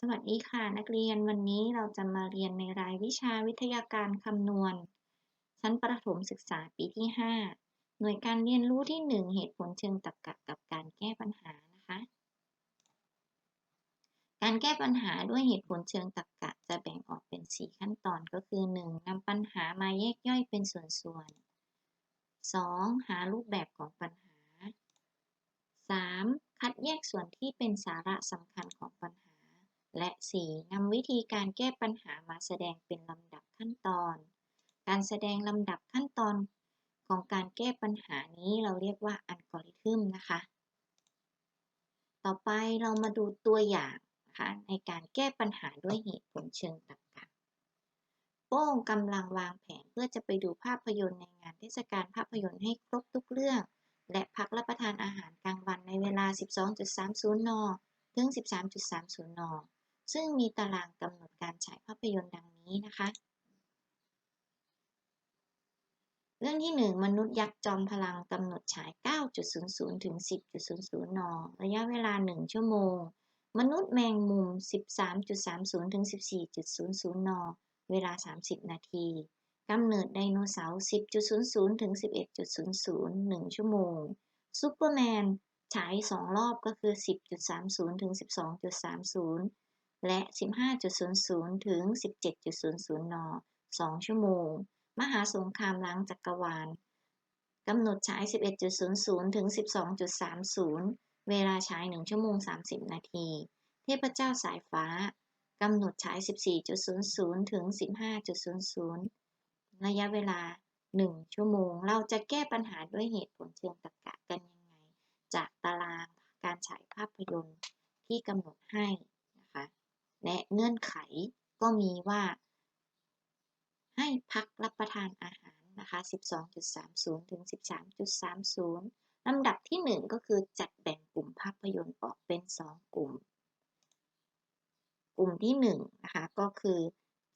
สวัสดีค่ะ นักเรียนวันนี้เราจะมาเรียนในรายวิชาวิทยาการคำนวณ ชั้นประถมศึกษาปีที่ 5 หน่วยการเรียนรู้ที่ 1 เหตุผลเชิงตรรกะกับการแก้ปัญหานะคะ การแก้ปัญหาด้วยเหตุผลเชิงตรรกะจะแบ่งออกเป็น 4 ขั้นตอนก็คือ 1. นำปัญหามาแยกย่อยเป็นส่วนๆ 2. หารูปแบบของปัญหา 3. คัดแยกส่วนที่เป็นสาระสำคัญ และ 4. นำวิธีการแก้ปัญหามาแสดงเป็นลำดับขั้นตอน การแสดงลำดับขั้นตอนของการแก้ปัญหานี้เราเรียกว่าอัลกอริทึมนะคะ ต่อไปเรามาดูตัวอย่างนะคะในการแก้ปัญหาด้วยเหตุผลเชิงตรรกะโป้งกำลังวางแผนเพื่อจะไปดูภาพยนตร์ในงานเทศกาลภาพยนตร์ให้ครบทุกเรื่อง และพักรับประทานอาหารกลางวันในเวลา 12.30 น ถึง 13.30 น ซึ่งมีตารางกำหนดการฉายภาพยนตร์ดังนี้นะคะ เรื่องที่ 1 มนุษย์ยักษ์จอมพลังกำหนดฉาย 9.00 ถึง 10.00 น ระยะเวลา 1 ชั่วโมง มนุษย์แมงมุม 13.30 ถึง 14.00 น เวลา 30 นาทีกำเนิดไดโนเสาร์ 10.00 ถึง 11.00 1 ชั่วโมง ซูเปอร์แมน ฉาย 2 รอบก็คือ 10.30 ถึง 12.30 และ 15.00 ถึง 17.00 น 2 ชั่วโมง มหาสงครามล้างจักรวาลกำหนดฉาย 11.00 ถึง 12.30 เวลาฉาย 1 ชั่วโมง 30 นาที เทพเจ้าสายฟ้ากำหนดฉาย 14.00 ถึง 15.00 ระยะเวลา 1 ชั่วโมง เราจะแก้ปัญหาด้วยเหตุผลเชิงตรรกะกันยังไง จากตารางการฉายภาพยนตร์ที่กำหนดให้ และเงื่อนไขก็มีว่า ให้พักรับประทานอาหารนะคะ 12.30 ถึง 13.30 ลำดับที่ 1 ก็คือจัดแบ่งกลุ่มภาพยนตร์ออกเป็น 2 กลุ่ม กลุ่มที่1นะคะก็คือ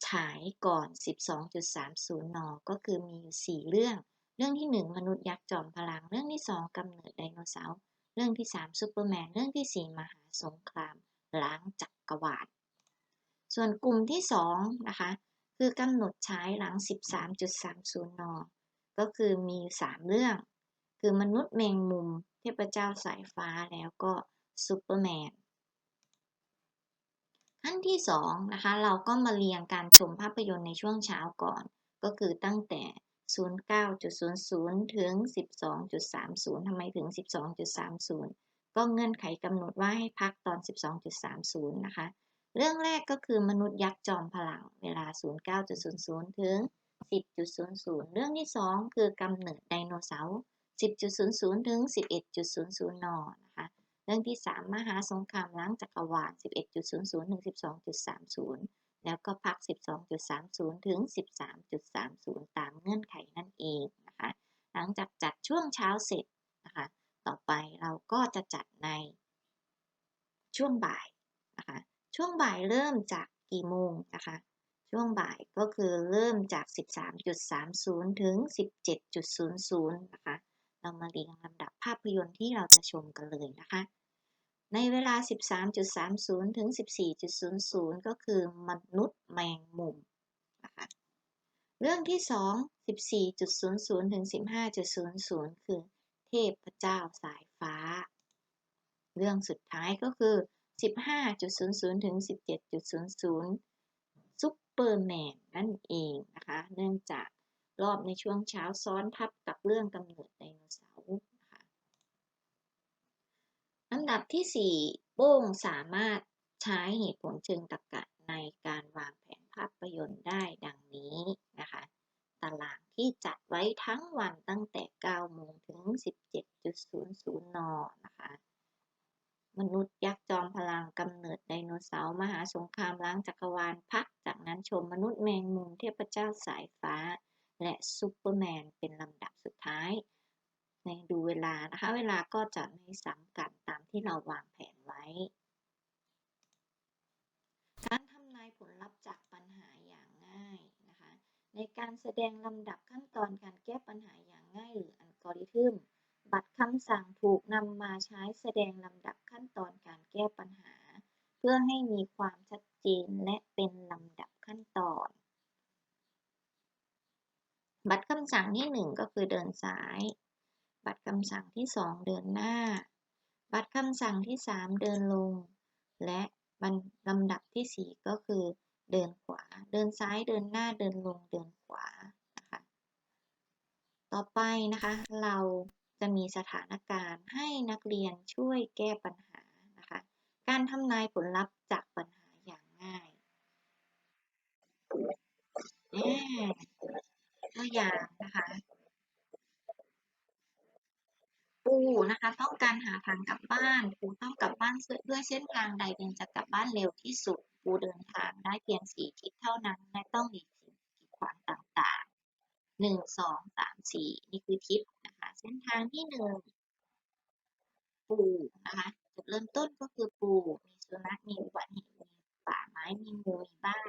ฉายก่อน 12.30 น ก็คือมีอยู่ 4 เรื่อง เรื่องที่ 1 มนุษย์ยักษ์จอมพลัง เรื่องที่ 2กำเนิดไดโนเสาร์ เรื่องที่ 3ซูเปอร์แมน เรื่องที่ 4 มหาสงคราม ล้างจักรวาล ส่วนกลุ่มที่2นะคะคือกำหนดฉายหลัง 13.30 น ก็คือมี 3 เรื่อง คือมนุษย์แมงมุม เทพเจ้าสายฟ้าแล้วก็ซูเปอร์แมนขั้นที่2นะคะเราก็มาเรียงการชมภาพยนตร์ในช่วงเช้าก่อน ก็คือตั้งแต่ 09.00 ถึง 12.30 ทำไมถึง 12.30 ก็เงื่อนไขกำหนดว่าให้พักตอน 12.30 นะคะ เรื่องแรกก็คือมนุษย์ยักษ์จอมพลังเวลา 09.00 ถึง 10.00 เรื่องที่ 2 คือกำเนิดไดโนเสาร์ 10.00 ถึง 11.00 น นะคะ เรื่องที่ 3 มหาสงครามล้างจักรวาล 11.00 ถึง 12.30 แล้วก็พัก 12.30 ถึง 13.30 ตามเงื่อนไขนั่นเองนะคะ หลังจากจัดช่วงเช้าเสร็จนะคะ ต่อไปเราก็จะจัดในช่วงบ่ายนะคะ ช่วงบ่ายเริ่มจากกี่โมงนะคะ ช่วงบ่ายก็คือเริ่มจาก 13.30 ถึง 17.00 นะคะ เรามาเรียงลำดับภาพยนตร์ที่เราจะชมกันเลยนะคะ ในเวลา 13.30 ถึง 14.00 ก็คือมนุษย์แมงมุมนะคะเรื่องที่ 2 14.00 ถึง 15.00 คือเทพเจ้าสายฟ้า เรื่องสุดท้ายก็คือ 15.00 ถึง 17.00 ซุปเปอร์แมนนั่นเองนะคะ เนื่องจากรอบในช่วงเช้าซ้อนทับกับเรื่องกำเนิดไดโนเสาร์นะคะอันดับที่ 4 โป้งสามารถใช้เหตุผลเชิงตรรกะในการวางแผนภาพยนตร์ได้ดังนี้นะคะ ตารางที่จัดไว้ทั้งวันตั้งแต่ 9 โมงถึง 17.00 น นะคะ มนุษย์ยักษ์จอมพลังกำเนิดไดโนเสาร์มหาสงครามล้างจักรวาลพัก จากนั้นชมมนุษย์แมงมุมเทพเจ้าสายฟ้า และซูเปอร์แมนเป็นลำดับสุดท้าย ในดูเวลานะคะ เวลาก็จะไม่ซ้ำกันตามที่เราวางแผนไว้ การทำนายผลลัพธ์จากปัญหาอย่างง่ายนะคะ ในการแสดงลำดับขั้นตอนการแก้ปัญหาอย่างง่ายหรืออัลกอริทึม บัตรคำสั่งถูกนำมาใช้แสดงลำดับขั้นตอนการแก้ปัญหา เพื่อให้มีความชัดเจนและเป็นลำดับขั้นตอน บัตรคำสั่งที่ 1 ก็คือเดินซ้าย บัตรคำสั่งที่ 2 เดินหน้า บัตรคำสั่งที่ 3 เดินลง และลำดับที่ 4 ก็คือเดินขวา เดินซ้าย เดินหน้า เดินลง เดินขวา นะคะ ต่อไปนะคะ เรา จะมีสถานการณ์ให้นักเรียนช่วยแก้ปัญหานะคะ การทำนายผลลัพธ์จากปัญหาอย่างง่ายตัวอย่างนะคะปูนะคะต้องการหาทางกลับบ้านปูต้องกลับบ้านด้วยเส้นทางใดจึงจะกลับบ้านเร็วที่สุดปูเดินทางได้เพียงสี่ทิศเท่านั้นและต้องหลีกสิ่งกีดขวางต่างๆหนึ่งสองสามสี่นี่คือทิศ เส้นทางที่หนึ่งปูนะคะจุดเริ่มต้นก็คือปูมีสุนัขมีอุบัติเหตุมีป่าไม้มีงูมีบ้าน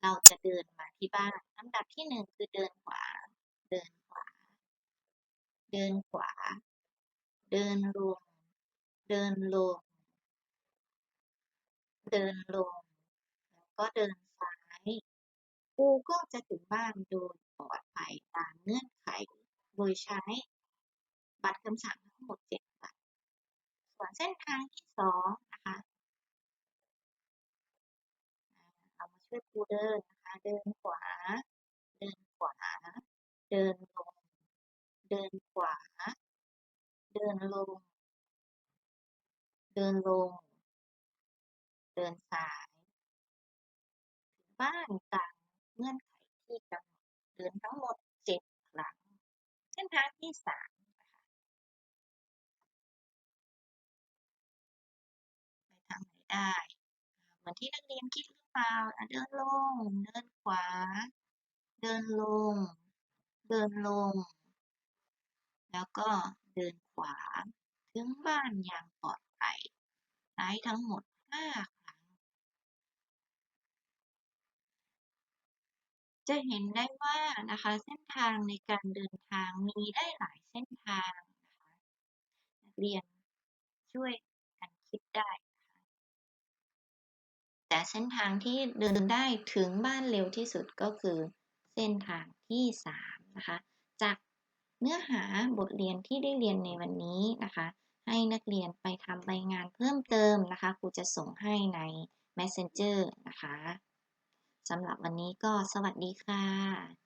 เราจะเดินมาที่บ้านอันดับที่หนึ่งคือเดินขวา เดินขวา เดินขวา เดินลง เดินลง เดินลง แล้วก็เดินซ้ายกูก็จะถึงบ้านโดยปลอดภัยตามเงื่อนไข โดยใช้ บัตรคำสั่งทั้งหมดเจ็ดบัตร ส่วนเส้นทางที่สองนะคะเรามาช่วยครูเดินนะคะ เดินขวา เดินขวา เดินลง เดินขวา เดินลง เดินลง เดินซ้ายถึงบ้านตามเงื่อนไขที่กำหนดเดินทั้งหมดเจ็ดครั้งเส้นทางที่สาม ได้ เหมือนที่นักเรียนคิดหรือเปล่าเดินลง เดินขวา เดินลง เดินลง แล้วก็เดินขวา ถึงบ้านอย่างปลอดภัยใช้ทั้งหมด 5 ครั้ง จะเห็นได้ว่านะคะ เส้นทางในการเดินทางมีได้หลายเส้นทางนะคะนักเรียนช่วยกันคิดได้ แต่เส้นทางที่เดินได้ถึงบ้านเร็วที่สุดก็คือ เส้นทางที่3นะคะ จากเนื้อหาบทเรียนที่ได้เรียนในวันนี้นะคะ ให้นักเรียนไปทำใบงานเพิ่มเติมนะคะครูจะส่งให้ใน Messenger นะคะสำหรับวันนี้ก็สวัสดีค่ะ